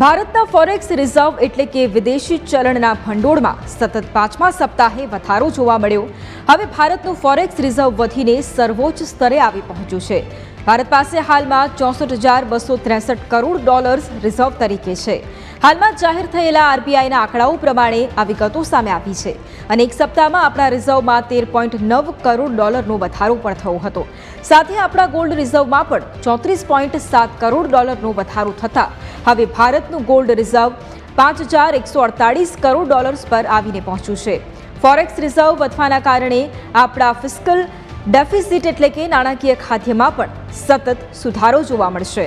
ભારતના forex reserve એટલે કે વિદેશી ચલણના ભંડોળમાં સતત પાંચમા સપ્તાહે વધારો જોવા મળ્યો. હવે ભારતનું ફોરેક્સ રિઝર્વ વધીને સર્વોચ્ચ સ્તરે આવી પહોંચ્યું છે. ભારત પાસે હાલમાં ચોસઠ હજાર બસો ત્રેસઠ કરોડ ડોલર્સ રિઝર્વ તરીકે છે. હાલમાં જાહેર થયેલા આરબીઆઈના આંકડાઓ પ્રમાણે આ વિગતો સામે આવી છે. અને એક સપ્તાહમાં આપણા રિઝર્વમાં તેર પોઈન્ટ નવ કરોડ ડોલરનો વધારો પણ થયો હતો. સાથે આપણા ગોલ્ડ રિઝર્વમાં પણ ચોત્રીસ પોઈન્ટ સાત કરોડ ડોલરનો વધારો થતાં હવે ભારતનું ગોલ્ડ રિઝર્વ પાંચ હજાર એકસો અડતાળીસ કરોડ ડોલર્સ પર આવીને પહોંચ્યું છે. ફોરેક્સ રિઝર્વ વધવાના કારણે આપણા ફિસ્કલ ડેફિસિટ એટલે કે નાણાકીય ખાદ્યમાં પણ સતત સુધારો જોવા મળશે.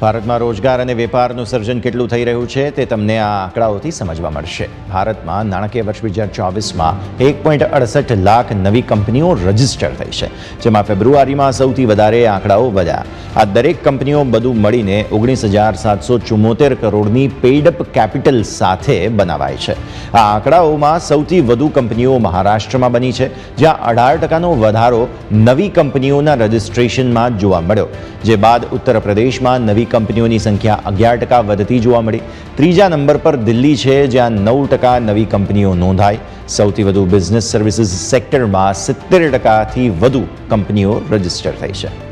ભારતમાં રોજગાર અને વેપારનું સર્જન કેટલું થઈ રહ્યું છે તે તમને આ આંકડાઓથી સમજવા મળશે. ભારતમાં નાણાકીય વર્ષ બે હજાર ચોવીસમાં એક પોઈન્ટ અડસઠ લાખ નવી કંપનીઓ રજિસ્ટર થઈ છે, જેમાં ફેબ્રુઆરીમાં સૌથી વધારે આંકડાઓ વધ્યા. આ દરેક કંપનીઓ બધું મળીને ઓગણીસ હજાર સાતસો ચુમ્મોતેર કરોડની પેઇડઅપ કેપિટલ સાથે બનાવાય છે. આ આંકડાઓમાં સૌથી વધુ કંપનીઓ મહારાષ્ટ્રમાં બની છે, જ્યાં અઢાર ટકાનો વધારો નવી કંપનીઓના રજિસ્ટ્રેશનમાં જોવા મળ્યો, જે બાદ ઉત્તર પ્રદેશમાં નવી કંપનીઓની સંખ્યા અગિયાર ટકા વધતી જોવા મળી. ત્રીજા નંબર પર દિલ્હી છે, જ્યાં નવ ટકા નવી કંપનીઓ નોંધાઈ. સૌથી વધુ બિઝનેસ સર્વિસીસ સેક્ટરમાં સિત્તેર ટકાથી વધુ કંપનીઓ રજિસ્ટર થઈ છે.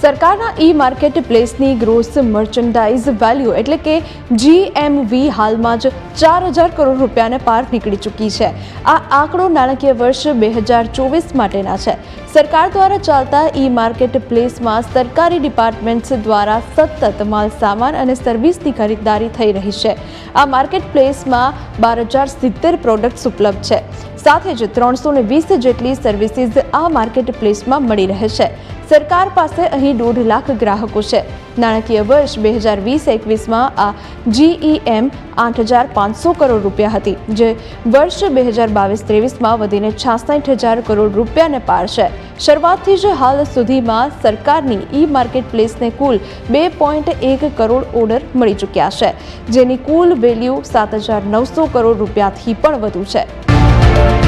સરકારના ઈ માર્કેટ પ્લેસની ગ્રોસ મર્ચન્ડાઇઝ વેલ્યુ એટલે કે જીએમવી હાલમાં જ ચાર હજાર કરોડ રૂપિયાને પાર નીકળી ચૂકી છે. આ આંકડો નાણાકીય વર્ષ બે હજાર ચોવીસ માટેના છે. સરકાર દ્વારા ચાલતા ઈ માર્કેટ પ્લેસમાં સરકારી ડિપાર્ટમેન્ટ્સ દ્વારા સતત માલ, સામાન અને સર્વિસની ખરીદદારી થઈ રહી છે. આ માર્કેટ પ્લેસમાં બાર હજાર સિત્તેર પ્રોડક્ટ્સ ઉપલબ્ધ છે. સાથે જ ત્રણસો વીસ જેટલી સર્વિસીસ આ માર્કેટ પ્લેસમાં મળી રહે છે. સરકાર પાસે અહીં દોઢ લાખ ગ્રાહકો છે. નાણાકીય વર્ષ બે હજાર વીસ એકવીસમાં આ જીઈએમ આઠ હજાર પાંચસો કરોડ રૂપિયા હતી, જે વર્ષ બે હજાર બાવીસ ત્રેવીસમાં વધીને છાસઠ હજાર કરોડ રૂપિયાને પાર છે. શરૂઆતથી જ હાલ સુધીમાં સરકારની ઈ માર્કેટ પ્લેસને કુલ બે પોઈન્ટ એક કરોડ ઓર્ડર મળી ચૂક્યા છે, જેની કુલ વેલ્યુ સાત હજાર નવસો કરોડ રૂપિયાથી પણ વધુ છે. Thank you.